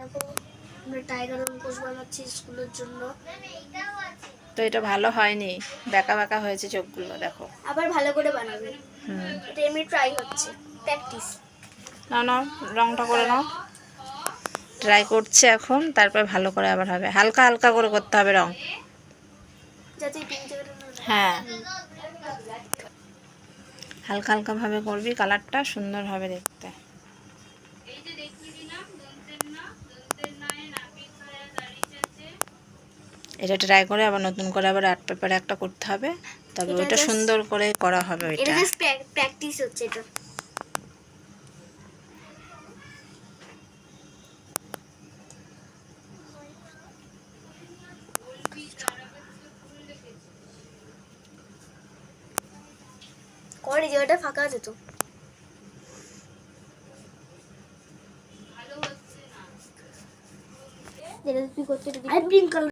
দেখো আমরা টাইগার অঙ্কুশ বানাচ্ছি স্কুলের জন্য। তো এটা ভালো হয়নি। বেঁকা বেঁকা হয়েছে চোখগুলো দেখো। আবার ভালো করে বানাবে। হুম। এটা এমনি ট্রাই হচ্ছে প্র্যাকটিস নাও নাও রংটা করে নাও। ট্রাই করছে এখন তারপর ভালো করে আবার হবে। হালকা হালকা করে করতে হবে রং। হ্যাঁ। হালকা হালকা ভাবে করবি কালারটা সুন্দর হবে দেখতে। এটা ট্রাই করে আবার নতুন করে আবার আর্ট পেপারে একটা করতে হবে। তবে just- সুন্দর করে করা হবে এটা জাস্ট প্র্যাকটিস হচ্ছে এটা। করে জায়গাটা ফাঁকা আছে তো। যেটা তুই করতে পিঙ্ক কালার